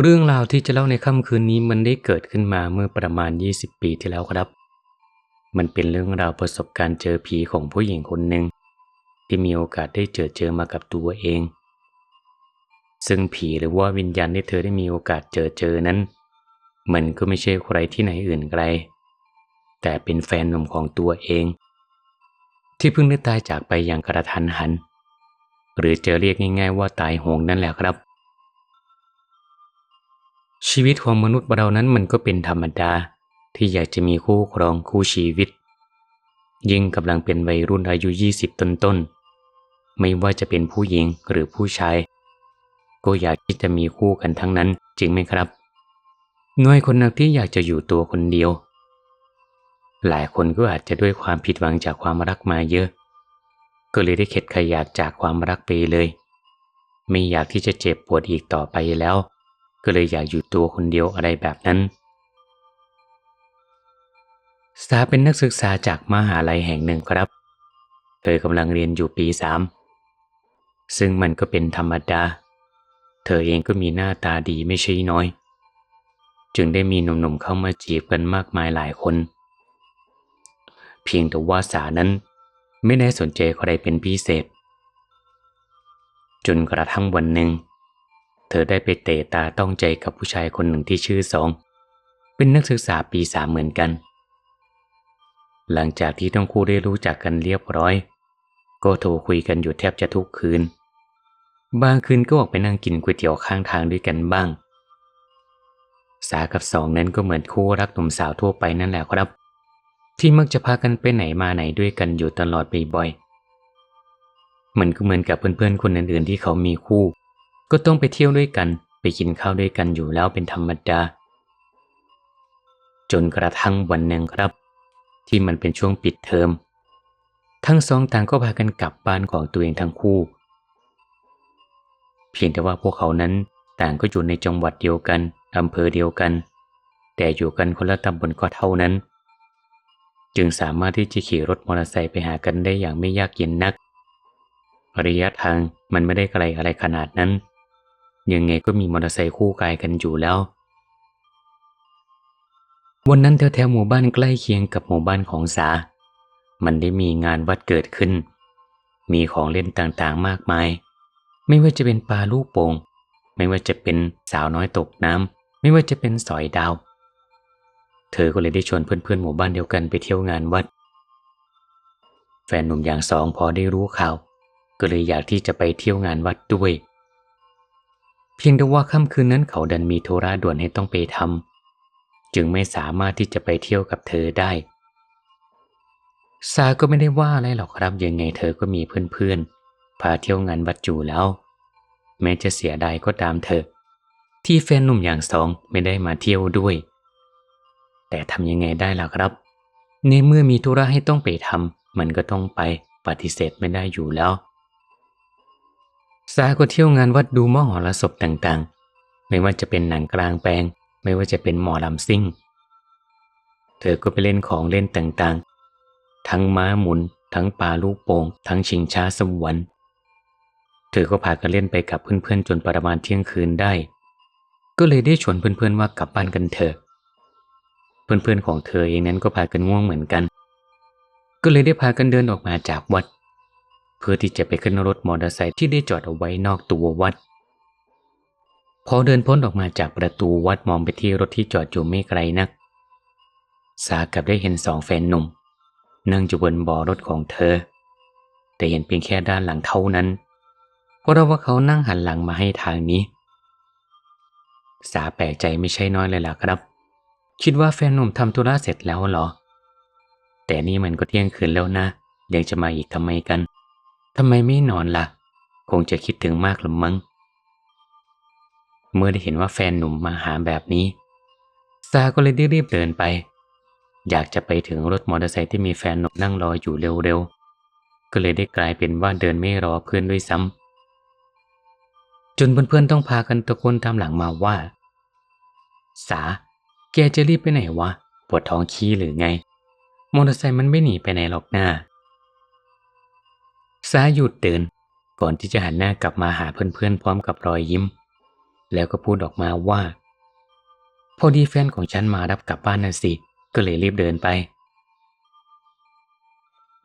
เรื่องราวที่จะเล่าในค่ำคืนนี้มันได้เกิดขึ้นมาเมื่อประมาณ 20 ปีที่แล้วครับ มันเป็นเรื่องราวประสบการณ์เจอผีของผู้หญิงคนหนึ่งที่มีโอกาสได้เจอเจอมากับตัวเอง ซึ่งผีหรือว่าวิญญาณที่เธอได้มีโอกาสเจอเจอนั้น มันก็ไม่ใช่ใครที่ไหนอื่นไกล แต่เป็นแฟนหนุ่มของตัวเอง ที่เพิ่งได้ตายจากไปอย่างกระทันหัน หรือจะเรียกง่าย ๆ ว่าตายโหงนั่นแหละครับ ชีวิตของมนุษย์เรานั้นมันก็เป็นธรรมดา ที่อยากจะมีคู่ครองคู่ชีวิต ยิ่งกำลังเป็นวัยรุ่นอายุ 20 ต้นๆไม่ว่าจะเป็นผู้หญิงหรือผู้ชาย ก็อยากที่จะมีคู่กันทั้งนั้นจริงไหมครับ น้อยคนนักที่อยากจะอยู่ตัวคนเดียว หลายคนก็อาจจะด้วยความผิดหวังจากความรักมาเยอะ ก็เลยได้เข็ดขยาดจากความรักไปเลย ไม่อยากที่จะเจ็บปวดอีกต่อไปแล้ว ก็เลยอยากอยู่ตัวคนเดียวอะไรแบบนั้นสาเป็นนักศึกษาจากมหาลัยแห่งหนึ่งครับ เธอกำลังเรียนอยู่ปีสามซึ่งมันก็เป็นธรรมดา เธอเองก็มีหน้าตาดีไม่ใช่น้อย จึงได้มีหนุ่มๆเข้ามาจีบกันมากมายหลายคน เพียงแต่ว่าสานั้นไม่ได้สนใจใครเป็นพิเศษ จนกระทั่งวันหนึ่ง เธอได้ไปเตะตาต้องใจกับผู้ชายคนหนึ่งที่ชื่อสอง เป็นนักศึกษาปีสามเหมือนกัน หลังจากที่ทั้งคู่ได้รู้จักกันเรียบร้อย ก็โทรคุยกันอยู่แทบจะทุกคืน บางคืนก็ออกไปนั่งกินก๋วยเตี๋ยวข้างทางด้วยกันบ้าง สากับสองนั้นก็เหมือนคู่รักหนุ่มสาวทั่วไปนั่นแหละครับ ที่มักจะพากันไปไหนมาไหนด้วยกันอยู่ตลอดบ่อยๆมันก็เหมือนกับเพื่อนๆคนอื่นๆที่เขามีคู่ ก็ต้องไปเที่ยวด้วยกัน ไปกินข้าวด้วยกันอยู่แล้วเป็นธรรมดา จนกระทั่งวันหนึ่งครับ ที่มันเป็นช่วงปิดเทอม ทั้งสองต่างก็พากันกลับบ้านของตัวเองทั้งคู่ เพียงแต่ว่าพวกเขานั้นต่างก็อยู่ในจังหวัดเดียวกันอำเภอเดียวกัน แต่อยู่กันคนละตำบลก็เท่านั้น จึงสามารถที่จะขี่รถมอเตอร์ไซค์ไปหากันได้อย่างไม่ยากเย็นนักระยะทางมันไม่ได้ไกลอะไรขนาดนั้น ยังไงก็มีมอเตอร์ไซค์คู่กายกันอยู่แล้ว วันนั้นแถวๆหมู่บ้านใกล้เคียงกับหมู่บ้านของสา มันได้มีงานวัดเกิดขึ้น มีของเล่นต่างๆมากมาย ไม่ว่าจะเป็นปลาลูกโป่ง ไม่ว่าจะเป็นสาวน้อยตกน้ำ ไม่ว่าจะเป็นสอยดาว เธอก็เลยได้ชวนเพื่อนๆหมู่บ้านเดียวกันไปเที่ยวงานวัด แฟนหนุ่มอย่างสองพอได้รู้ข่าว ก็เลยอยากที่จะไปเที่ยวงานวัดด้วย เพียงแต่ว่าค่ำคืนนั้นเขาดันมีโทระด่วนให้ต้องไปทำจึงไม่สามารถที่จะไปเที่ยวกับเธอได้ ซาก็ไม่ได้ว่าอะไรหรอกครับยังไงเธอก็มีเพื่อนๆพาเที่ยวงานวัดอยู่แล้ว แม้จะเสียดายก็ตามเธอ ที่แฟนหนุ่มอย่างสองไม่ได้มาเที่ยวด้วย แต่ทำยังไงได้ล่ะครับ ในเมื่อมีธุระให้ต้องไปทำมันก็ต้องไปปฏิเสธไม่ได้อยู่แล้ว ซาก็เที่ยวงานวัดดูมหรสพต่างๆ ไม่ว่าจะเป็นหนังกลางแปลง ไม่ว่าจะเป็นหมอลำซิ่ง เธอก็ไปเล่นของเล่นต่างๆ ทั้งม้าหมุน ทั้งปลาลูกโป่ง ทั้งชิงช้าสวรรค์ เธอก็พากันเล่นไปกับเพื่อนๆ จนประมาณเที่ยงคืนได้ ก็เลยได้ชวนเพื่อนๆว่ากลับบ้านกันเถอะ เพื่อนๆของเธอเองนั้นก็พากันง่วงเหมือนกัน ก็เลยได้พากันเดินออกมาจากวัด เพื่อที่จะไปขึ้นรถมอเตอร์ไซค์ที่ได้จอดเอาไว้นอกตัววัด พอเดินพ้นออกมาจากประตูวัดมองไปที่รถที่จอดอยู่ไม่ไกลนัก สากับได้เห็นสองแฟนหนุ่ม นั่งอยู่บนบ่อรถของเธอ แต่เห็นเพียงแค่ด้านหลังเท่านั้น เพราะว่าเขานั่งหันหลังมาให้ทางนี้ สาแปลกใจไม่ใช่น้อยเลยล่ะครับ คิดว่าแฟนหนุ่มทำธุระเสร็จแล้วเหรอ แต่นี่มันก็เที่ยงคืนแล้วนะยังจะมาอีกทำไมกัน ทำไมไม่นอนล่ะ คงจะคิดถึงมากหรือมั้ง เมื่อได้เห็นว่าแฟนหนุ่มมาหาแบบนี้ ซาก็เลยรีบเดินไป อยากจะไปถึงรถมอเตอร์ไซค์ที่มีแฟนหนุ่มนั่งรออยู่เร็วๆ ก็เลยได้กลายเป็นว่าเดินไม่รอเพื่อนด้วยซ้ำ จนเพื่อนๆต้องพากันตะโกนตามหลังมาว่า สา แกจะรีบไปไหนวะ ปวดท้องขี้หรือไง มอเตอร์ไซค์มันไม่หนีไปไหนหรอกหน้า สาหยุดเดิน ก่อนที่จะหันหน้ากลับมาหาเพื่อนๆพร้อมกับรอยยิ้ม แล้วก็พูดออกมาว่า พอดีแฟนของฉันมารับกลับบ้านน่ะสิ ก็เลยรีบเดินไป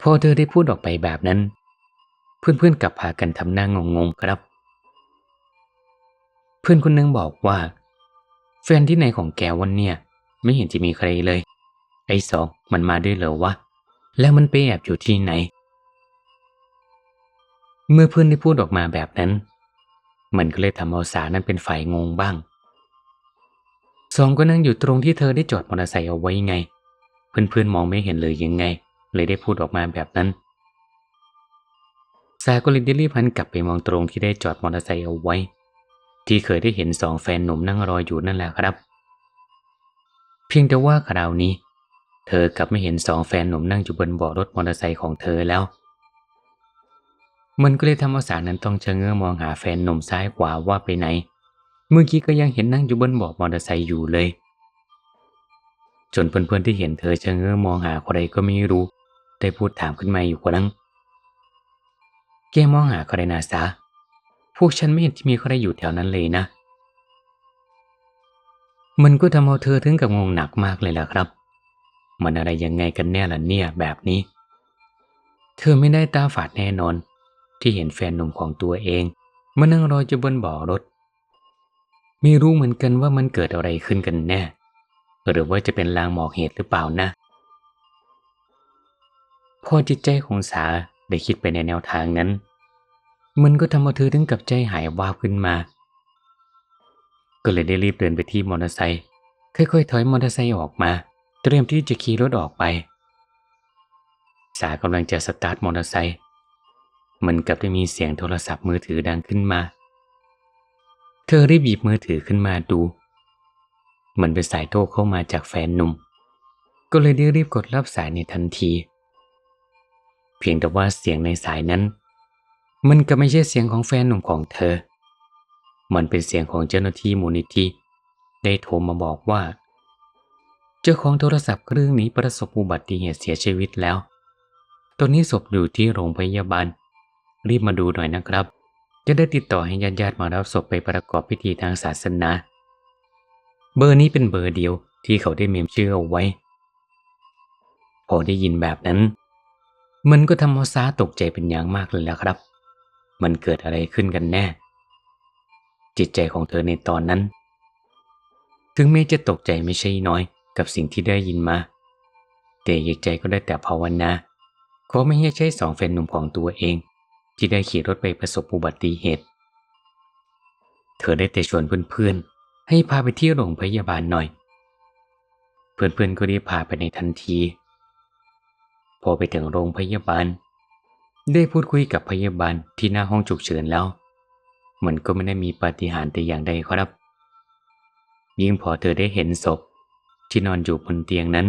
พอเธอได้พูดออกไปแบบนั้น เพื่อนๆกลับพากันทำหน้างงๆครับ เพื่อนคนนึงบอกว่า แฟนที่ไหนของแกวันเนี่ย ไม่เห็นจะมีใครเลย ไอ้สองมันมาด้วยเหรอวะแล้วมันไปแอบอยู่ที่ไหน เมื่อเพื่อนได้พูดออกมาแบบนั้น มันก็เลยทำเอาสานั้นเป็นฝ่ายงงบ้าง สองก็นั่งอยู่ตรงที่เธอได้จอดมอเตอร์ไซค์เอาไว้ไง เพื่อนๆมองไม่เห็นเลยยังไง เลยได้พูดออกมาแบบนั้น สาก็เลยได้รีบหันกลับไปมองตรงที่ได้จอดมอเตอร์ไซค์เอาไว้ ที่เคยได้เห็นสองแฟนหนุ่มนั่งรออยู่นั่นแหละครับ เพียงแต่ว่าคราวนี้ เธอกลับไม่เห็นสองแฟนหนุ่มนั่งอยู่บนเบาะรถมอเตอร์ไซค์ของเธอแล้ว มันก็เลยทำเอาสานั้นต้องชงเง้อมองหาแฟนหนุ่มซ้ายขวาว่าไปไหน เมื่อกี้ก็ยังเห็นนั่งอยู่บนเบาะมอเตอร์ไซค์อยู่เลย จนเพื่อนๆที่เห็นเธอชงเง้อมองหาใครก็ไม่รู้ ได้พูดถามขึ้นมาอยู่คนนั้นแกมองหาใครนาซาพวกฉันไม่เห็นที่มีใครอยู่แถวนั้นเลยนะ มันก็ทำเอาเธอถึงกับงงหนักมากเลยล่ะครับ มันอะไรยังไงกันแน่ล่ะเนี่ยแบบนี้ เธอไม่ได้ตาฝาดแน่นอน ที่เห็นแฟนหนุ่มของตัวเองมานั่งรออยู่บนบ่อรถ ไม่รู้เหมือนกันว่ามันเกิดอะไรขึ้นกันแน่ หรือว่าจะเป็นลางหมอกเหตุหรือเปล่านะ พอจิตใจของสาได้คิดไปในแนวทางนั้น มันก็ทำเอาเธอถึงกับใจหายวาบขึ้นมา ก็เลยได้รีบเดินไปที่มอเตอร์ไซค์ค่อยๆถอยมอเตอร์ไซค์ออกมา เตรียมที่จะขี่รถออกไป สากำลังจะสตาร์ทมอเตอร์ไซค์ มันกลับได้มีเสียงโทรศัพท์มือถือดังขึ้นมา เธอรีบหยิบมือถือขึ้นมาดูมันเป็นสายโทรเข้ามาจากแฟนหนุ่ม ก็เลยได้รีบกดรับสายในทันที เพียงแต่ว่าเสียงในสายนั้น มันก็ไม่ใช่เสียงของแฟนหนุ่มของเธอ มันเป็นเสียงของเจ้าหน้าที่มูลนิธิได้โทรมาบอกว่า เจ้าของโทรศัพท์เครื่องนี้ประสบอุบัติเหตุเสียชีวิตแล้ว ตอนนี้ศพอยู่ที่โรงพยาบาล รีบมาดูหน่อยนะครับ จะได้ติดต่อให้ญาติญาติๆมารับศพไปประกอบพิธีทางศาสนา เบอร์นี้เป็นเบอร์เดียวที่เขาได้เมมชื่อเอาไว้ พอได้ยินแบบนั้น มันก็ทำเอาซาตกใจเป็นอย่างมากเลยแหละครับ มันเกิดอะไรขึ้นกันแน่ จิตใจของเธอในตอนนั้น ถึงแม้จะตกใจไม่ใช่น้อยกับสิ่งที่ได้ยินมา แต่อีกใจก็ได้แต่ภาวนาขอไม่ให้ใช่สองแฟนหนุ่มของตัวเอง ที่ได้ขี่รถไปประสบอุบัติเหตุ เธอได้แต่ชวนเพื่อนๆ ให้พาไปที่โรงพยาบาลหน่อย เพื่อนๆก็รีบพาไปในทันที พอไปถึงโรงพยาบาล ได้พูดคุยกับพยาบาลที่หน้าห้องฉุกเฉินแล้ว มันก็ไม่ได้มีปาฏิหาริย์แต่อย่างใดครับ ยิ่งพอเธอได้เห็นศพที่นอนอยู่บนเตียงนั้น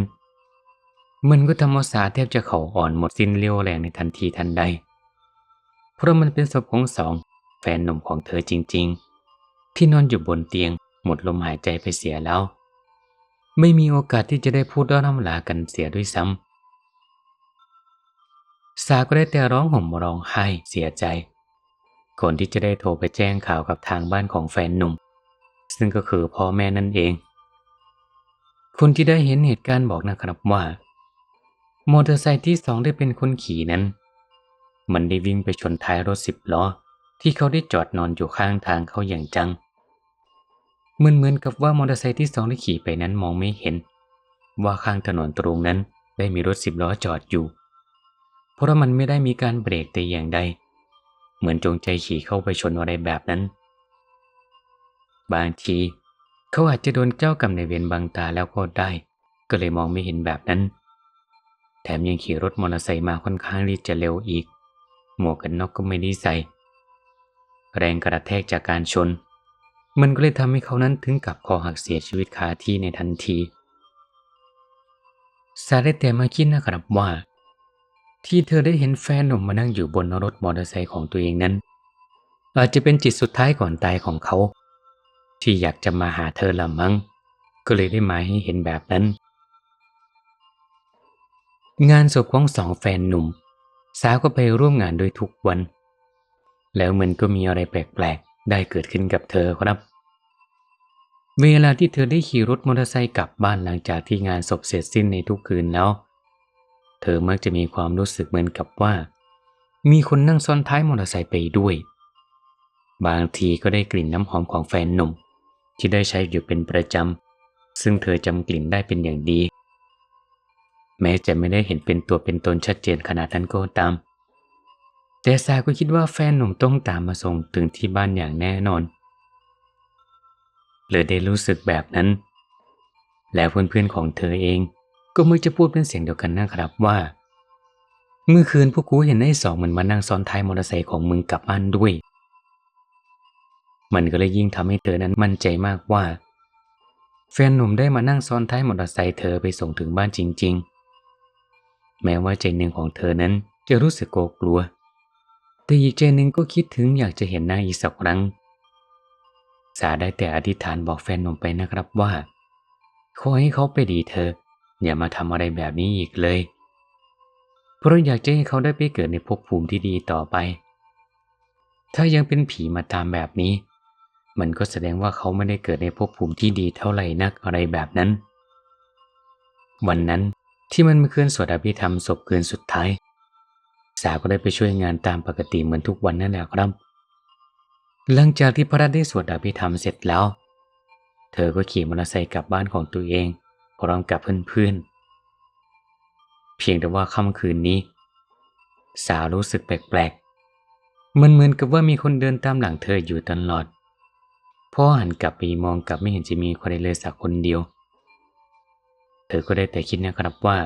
มันก็ทำเอาสาแทบจะเข่าอ่อนหมดสิ้นเรี่ยวแรงในทันทีทันใด เพราะมันเป็นศพของสอง แฟนหนุ่มของเธอจริง ๆ ที่นอนอยู่บนเตียงหมดลมหายใจไปเสียแล้ว ไม่มีโอกาสที่จะได้พูดร่ำลากันเสียด้วยซ้ำสาก็ได้แต่ร้องห่มร้องไห้เสียใจก่อนที่จะได้โทรไปแจ้งข่าวกับทางบ้านของแฟนหนุ่ม ซึ่งก็คือพ่อแม่นั่นเอง คนที่ได้เห็นเหตุการณ์บอกนะครับว่า มอเตอร์ไซค์ที่สองได้เป็นคนขี่นั้น มันได้วิ่งไปชนท้ายรถสิบล้อ ที่เขาได้จอดนอนอยู่ข้างทางเขาอย่างจัง เหมือนเหมือนกับว่ามอเตอร์ไซค์ที่สองได้ขี่ไปนั้นมองไม่เห็น ว่าข้างถนนตรงนั้นได้มีรถสิบล้อจอดอยู่ เพราะมันไม่ได้มีการเบรกแต่อย่างใด เหมือนจงใจขี่เข้าไปชนอะไรแบบนั้น บางทีเขาอาจจะโดนเจ้ากรรมในเวรบังตาแล้วก็ได้ ก็เลยมองไม่เห็นแบบนั้น แถมยังขี่รถมอเตอร์ไซค์มาค่อนข้างที่จะเร็วอีก หมวกกันน็อกก็ไม่ได้ใส่แรงกระแทกจากการชน มันก็เลยทำให้เขานั้นถึงกับคอหักเสียชีวิตคาที่ในทันทีซาได้แต่มาคิดนะครับว่า ที่เธอได้เห็นแฟนหนุ่มมานั่งอยู่บนรถมอเตอร์ไซค์ของตัวเองนั้น อาจจะเป็นจิตสุดท้ายก่อนตายของเขา ที่อยากจะมาหาเธอละมั้ง ก็เลยได้มาให้เห็นแบบนั้น งานศพของสองแฟนหนุ่ม สาวก็ไปร่วมงานโดยทุกวัน แล้วมันก็มีอะไรแปลกๆ ได้เกิดขึ้นกับเธอครับ เวลาที่เธอได้ขี่รถมอเตอร์ไซค์กลับบ้านหลังจากที่งานศพเสร็จสิ้นในทุกคืนแล้ว เธอมักจะมีความรู้สึกเหมือนกับว่า มีคนนั่งซ้อนท้ายมอเตอร์ไซค์ไปด้วย บางทีก็ได้กลิ่นน้ำหอมของแฟนหนุ่ม ที่ได้ใช้อยู่เป็นประจำซึ่งเธอจำกลิ่นได้เป็นอย่างดี แม้จะไม่ได้เห็นเป็นตัวเป็นตนชัดเจนขนาดนั้นก็ตาม แต่ซาก็คิดว่าแฟนหนุ่มต้องตามมาส่งถึงที่บ้านอย่างแน่นอนเลยได้รู้สึกแบบนั้น แล้วเพื่อนๆของเธอเองก็มักจะพูดเป็นเสียงเดียวกันนะครับว่า เมื่อคืนพวกกูเห็นไอ้สองมันมานั่งซ้อนท้ายมอเตอร์ไซค์ของมึงกลับบ้านด้วย มันก็เลยยิ่งทำให้เธอนั้นมั่นใจมากว่า แฟนหนุ่มได้มานั่งซ้อนท้ายมอเตอร์ไซค์เธอไปส่งถึงบ้านจริง ๆ แม้ว่าใจหนึ่งของเธอนั้นจะรู้สึกกลัว แต่อีกใจหนึ่งก็คิดถึงอยากจะเห็นหน้าอีกสักครั้ง สาได้แต่อธิษฐานบอกแฟนหนุ่มไปนะครับว่า ขอให้เขาไปดีเธออย่ามาทำอะไรแบบนี้อีกเลย เพราะอยากจะให้เขาได้ไปเกิดในภพภูมิที่ดีต่อไป ถ้ายังเป็นผีมาตามแบบนี้ มันก็แสดงว่าเขาไม่ได้เกิดในภพภูมิที่ดีเท่าไหร่นักอะไรแบบนั้น วันนั้น ที่มันมาคืนสวดอภิธรรมศพคืนสุดท้าย สาวก็ได้ไปช่วยงานตามปกติเหมือนทุกวันนั่นแหละครับ หลังจากที่พระได้สวดอภิธรรมเสร็จแล้ว เธอก็ขี่มอเตอร์ไซค์กลับบ้านของตัวเองพร้อมกับเพื่อนๆ เพียงแต่ว่าค่ำคืนนี้ สาวรู้สึกแปลกๆ มันเหมือนกับว่ามีคนเดินตามหลังเธออยู่ตลอดพอหันกลับไปมองกลับไม่เห็นจะมีใครเลยสักคนเดียว เธอก็ได้แต่คิดนะครับว่า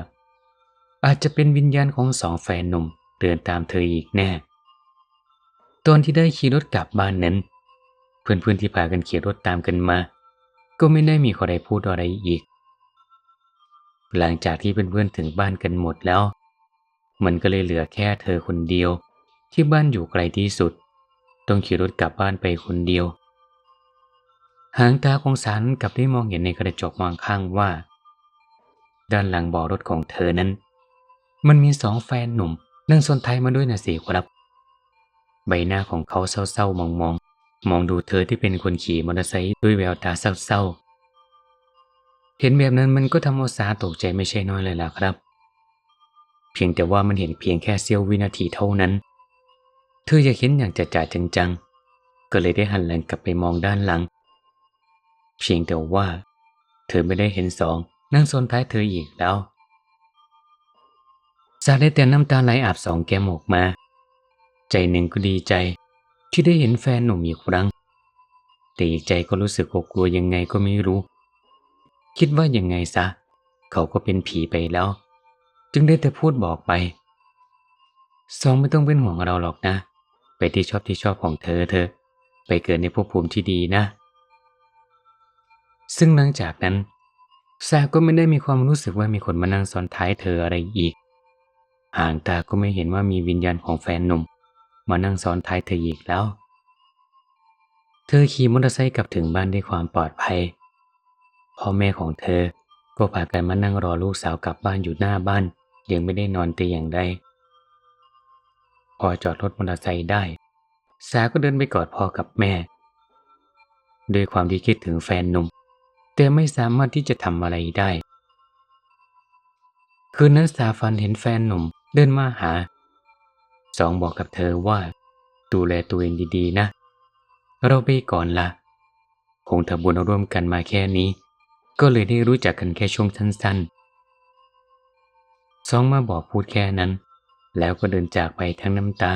อาจจะเป็นวิญญาณของสองแฟนหนุ่มเดินตามเธออีกแน่ ตอนที่ได้ขี่รถกลับบ้านนั้น เพื่อนๆที่พากันขี่รถตามกันมา ก็ไม่ได้มีใครพูดอะไรอีก หลังจากที่เพื่อนๆถึงบ้านกันหมดแล้ว มันก็เลยเหลือแค่เธอคนเดียว ที่บ้านอยู่ไกลที่สุด ต้องขี่รถกลับบ้านไปคนเดียวหางตาของสารกลับได้มองเห็นในกระจกมองข้างว่า ด้านหลังบ่อรถของเธอนั้น มันมีสองแฟนหนุ่มนั่งสนท้ายมาด้วยนะสิครับ ใบหน้าของเขาเศร้าๆมองมองมองดูเธอที่เป็นคนขี่มอเตอร์ไซค์ด้วยแววตาเศร้าๆ เห็นแบบนั้นมันก็ทำเอาสาตกใจไม่ใช่น้อยเลยล่ะครับ เพียงแต่ว่ามันเห็นเพียงแค่เสี้ยววินาทีเท่านั้น เธออยากเห็นอย่างจัดจ่าจังๆ ก็เลยได้หันหลังกลับไปมองด้านหลัง เพียงแต่ว่า เธอไม่ได้เห็นสอง นั่งโซนท้ายเธออีกแล้วสาได้แต่น้ำตาไหลอาบสองแก้มออกมา ใจหนึ่งก็ดีใจ ที่ได้เห็นแฟนหนุ่มอีกครั้ง แต่อีกใจก็รู้สึกกลัวยังไงก็ไม่รู้ คิดว่ายังไงซะ เขาก็เป็นผีไปแล้ว จึงได้แต่พูดบอกไปสองไม่ต้องเป็นห่วงเราหรอกนะ ไปที่ชอบที่ชอบของเธอเธอ ไปเกิดในภพภูมิที่ดีนะ ซึ่งหลังจากนั้น ซก็ไม่ได้มีความรู้สึกว่ามีคนมานั่งซ้อนท้ายเธออะไรอีก ห่างตาก็ไม่เห็นว่ามีวิญญาณของแฟนหนุ่ม มานั่งซ้อนท้ายเธออีกแล้ว เธอขี่มอเตอร์ไซค์กลับถึงบ้านด้วยความปลอดภัย พ่อแม่ของเธอก็พากันมานั่งรอลูกสาวกลับบ้านอยู่หน้าบ้าน ยังไม่ได้นอนตีอย่างใดพอจอดรถมอเตอร์ไซค์ได้สาก็เดินไปกอดพ่อกับแม่ ด้วยความที่คิดถึงแฟนหนุ่ม แต่ไม่สามารถที่จะทำอะไรได้ คืนนั้นสาฟันเห็นแฟนหนุ่มเดินมาหา สองบอกกับเธอว่า ดูแลตัวเองดีๆนะ เราไปก่อนละคงทำบุญร่วมกันมาแค่นี้ ก็เลยได้รู้จักกันแค่ช่วงสั้นๆสองมาบอกพูดแค่นั้น แล้วก็เดินจากไปทั้งน้ำตา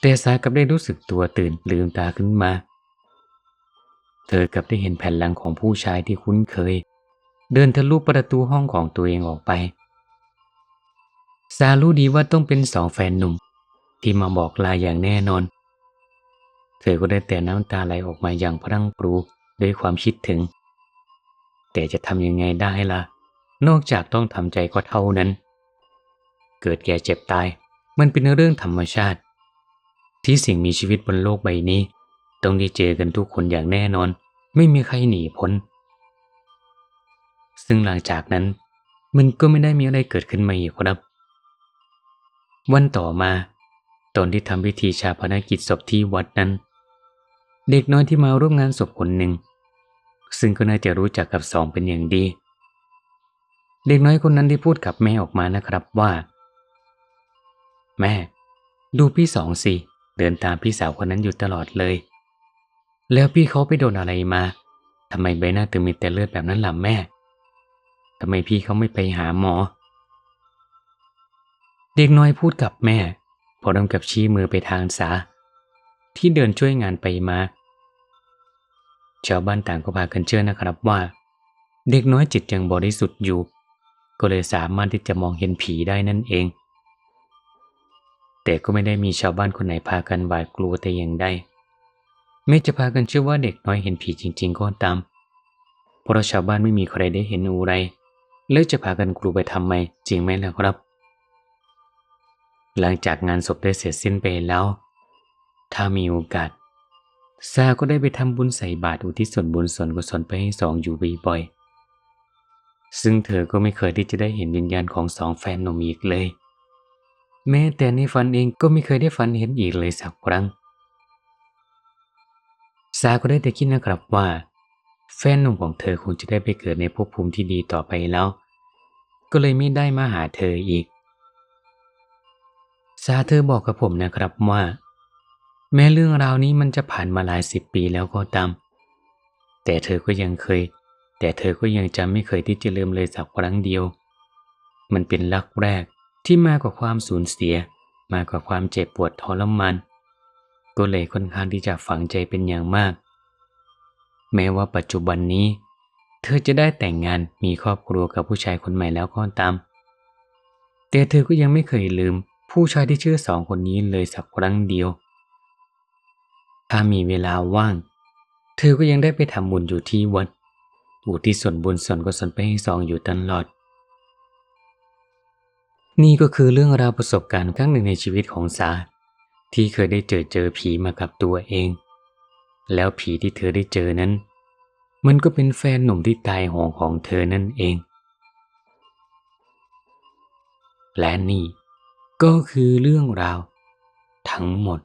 แต่สากับได้รู้สึกตัวตื่นลืมตาขึ้นมา เธอกับได้เห็นแผ่นหลังของผู้ชายที่คุ้นเคย เดินทะลุประตูห้องของตัวเองออกไป ซารู้ดีว่าต้องเป็นสองแฟนหนุ่ม ที่มาบอกลาอย่างแน่นอน เธอก็ได้แต่น้ำตาไหลออกมาอย่างพรั่งปรูด้วยความคิดถึง แต่จะทำยังไงได้ล่ะ นอกจากต้องทำใจก็เท่านั้น เกิดแก่เจ็บตาย มันเป็นเรื่องธรรมชาติ ที่สิ่งมีชีวิตบนโลกใบนี้ ต้องได้เจอกันทุกคนอย่างแน่นอน ไม่มีใครหนีพ้น ซึ่งหลังจากนั้น มันก็ไม่ได้มีอะไรเกิดขึ้นมาอีกครับ วันต่อมา ตอนที่ทำพิธีชาพนกิจศพที่วัดนั้น เด็กน้อยที่มาร่วมงานศพคนหนึ่ง ซึ่งก็น่าจะรู้จักกับสองเป็นอย่างดี เด็กน้อยคนนั้นได้พูดกับแม่ออกมานะครับว่า แม่ ดูพี่สองสิเดินตามพี่สาวคนนั้นอยู่ตลอดเลย แล้วพี่เขาไปโดนอะไรมาทำไมใบหน้าตึงมีแต่เลือดแบบนั้นล่ะแม่ทำไมพี่เขาไม่ไปหาหมอ เด็กน้อยพูดกับแม่ พอเริ่มกับชี้มือไปทางสา ที่เดินช่วยงานไปมาชาวบ้านต่างก็พากันเชื่อนะครับว่า เด็กน้อยจิตยังบริสุทธิ์อยู่ ก็เลยสามารถที่จะมองเห็นผีได้นั่นเอง แต่ก็ไม่ได้มีชาวบ้านคนไหนพากันหวาดกลัวแต่อย่างใด ไม่จะพากันเชื่อว่าเด็กน้อยเห็นผีจริง ๆ ก็ตาม เพราะชาวบ้านไม่มีใครได้เห็นอะไร แล้วจะพากันกลัวไปทำไมจริงไหมล่ะครับ หลังจากงานศพได้เสร็จสิ้นไปแล้ว ถ้ามีโอกาสซาก็ได้ไปทำบุญใส่บาตรอุทิศส่วนบุญส่วนกุศลไปให้สองอยู่บ่อยๆซึ่งเธอก็ไม่เคยที่จะได้เห็นวิญญาณของสองแฟนหนุ่มอีกเลย แม้แต่ในฝันเองก็ไม่เคยได้ฝันเห็นอีกเลยสักครั้ง ซาก็ได้แต่คิดนะครับว่า แฟนหนุ่มของเธอคงจะได้ไปเกิดในภพภูมิที่ดีต่อไปแล้ว ก็เลยไม่ได้มาหาเธออีกซาเธอบอกกับผมนะครับว่า แม้เรื่องราวนี้มันจะผ่านมาหลายสิบปีแล้วก็ตาม แต่เธอก็ยังเคย แต่เธอก็ยังจำไม่เคยที่จะลืมเลยสักครั้งเดียว มันเป็นรักแรกที่มากกว่าความสูญเสีย มากกว่าความเจ็บปวดทรมาน ก็เลยค่อนข้างที่จะฝังใจเป็นอย่างมาก แม้ว่าปัจจุบันนี้ เธอจะได้แต่งงานมีครอบครัวกับผู้ชายคนใหม่แล้วก็ตาม แต่เธอก็ยังไม่เคยลืมผู้ชายที่ชื่อสองคนนี้เลยสักครั้งเดียว ถ้ามีเวลาว่าง เธอก็ยังได้ไปทำบุญอยู่ที่วัดอุทิศส่วนบุญส่วนกุศลไปให้สองอยู่ตลอด นี่ก็คือเรื่องราวประสบการณ์ครั้งหนึ่งในชีวิตของสา ที่เคยได้เจอเจอผีมากับตัวเอง แล้วผีที่เธอได้เจอนั้น มันก็เป็นแฟนหนุ่มที่ตายหองของเธอนั่นเอง และนี่ก็คือเรื่องราว ทั้งหมด